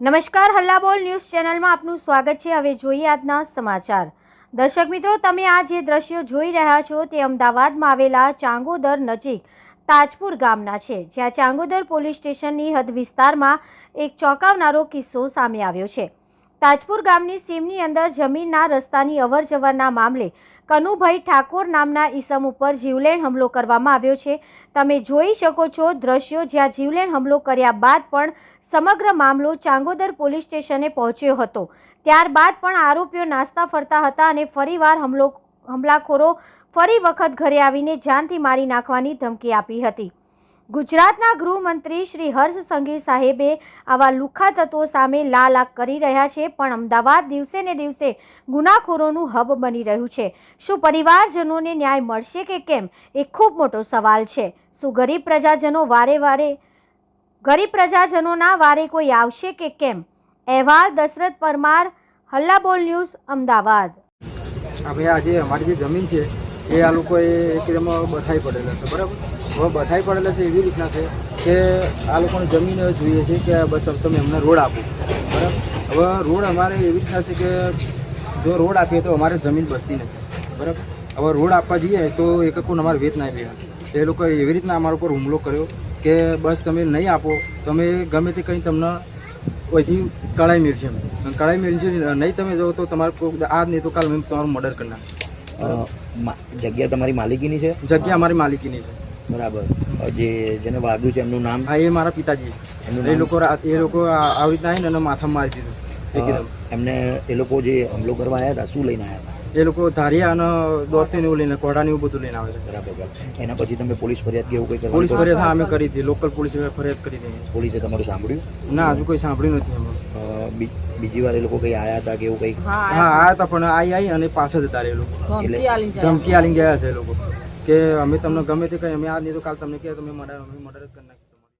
નમસ્કાર હલ્લાબોલ ન્યૂઝ ચેનલમાં આપનું સ્વાગત છે. હવે જોઈએ આજના સમાચાર. દર્શક મિત્રો, તમે આ જે દ્રશ્યો જોઈ રહ્યા છો તે અમદાવાદમાં આવેલા ચાંગોદર નજીક તાજપુર ગામના છે, જ્યાં ચાંગોદર પોલીસ સ્ટેશનની હદ વિસ્તારમાં એક ચોંકાવનારો કિસ્સો સામે આવ્યો છે. તાજપુર ગામની સીમની અંદર જમીનના રસ્તાની અવરજવરના મામલે કનુભાઈ ઠાકોર નામના ઈસમ ઉપર જીવલેણ હુમલો કરવામાં આવ્યો છે. તમે જોઈ શકો છો દ્રશ્યો જ્યાં જીવલેણ હુમલો કર્યા બાદ પણ સમગ્ર મામલો ચાંગોદર પોલીસ સ્ટેશને પહોંચ્યો હતો. ત્યારબાદ પણ આરોપીઓ નાસ્તા ફરતા હતા અને ફરીવાર હુમલો હુમલાખોરો ફરી વખત ઘરે આવીને જાનથી મારી નાખવાની ધમકી આપી હતી. ગુજરાતના ગૃહમંત્રી શ્રી હર્ષ સંઘી સાહેબે આવા લુખ્ખા તત્વો સામે લાલ આંખ કરી રહ્યા છે, પણ અમદાવાદ દિવસે ને દિવસે ગુનાખોરોનું હબ બની રહ્યું છે. શું પરિવારજનોને ન્યાય મળશે કે કેમ? એ ખૂબ મોટો સવાલ છે. શું ગરીબ પ્રજાજનો વારે વારે, ગરીબ પ્રજાજનોના વારે કોઈ આવશે કે કેમ? અહેવાલ દશરથ પરમાર, હલ્લાબોલ ન્યૂઝ, અમદાવાદ. આજે અમારી જે જમીન છે, એ આ લોકોએ એકદમ બધાઈ પડેલા છે, બરાબર? હવે બધાઈ પડેલા છે એવી રીતના છે કે આ લોકોને જમીન જોઈએ છે કે બસ તમે અમને રોડ આપો. બરાબર? હવે રોડ અમારે એવી રીતના છે કે જો રોડ આપીએ તો અમારે જમીન બચતી નથી. બરાબર? હવે રોડ આપવા જઈએ તો એક કોઈ અમારે વેત ના આવ્યા એ લોકોએ એવી રીતના અમારા ઉપર હુમલો કર્યો કે બસ તમે નહીં આપો તમે ગમે તે કંઈ તમને અહીંથી કળાઈ મેળશે કળાઈ મેળશે નહીં તમે જાઓ તો તમારે કોઈ આજ નહીં તો કાલ અમે તમારું મર્ડર કરી નાખશે. મા- જગ્યા તમારી માલિકીની છે? જગ્યા અમારી માલિકીની છે. બરાબર. જે જેને વાગ્યું છે એમનું નામ? હા એ મારા પિતાજી. એ લોકો એ લોકો આવી રીતના આવીને અને માથા મારી દીધું. એકદમ એમને એ લોકો જે હુમલો કરવા આવ્યા હતા શું લઈને આવ્યા હતા? એ લોકો ધારિયા અને દોડતી ને એવું લઈને કોડા ને એવું બધું લઈને આવે છે. બરાબર. એના પછી તમે પોલીસ ફરિયાદ કે એવું કંઈ પોલીસ ફરિયાદ હા અમે કરી હતી. લોકલ પોલીસ ફરિયાદ કરી હતી. પોલીસે તમારું સાંભળ્યું? ના હજુ કોઈ સાંભળ્યું નથી અમે બીજી વાર એ લોકો કંઈ આવ્યા હતા કે એવું કંઈ? હા આયા હતા પણ આઈ આઈ અને પાછળ જતા રહે એ લોકો ધમકી આલી ગયા છે એ લોકો. કે અમે તમને ગમે તે કઈ, અમે આ નહીં તો કાલ તમને કહે તમે મર્ડર અમે મર્ડર જ કરી નાખીશું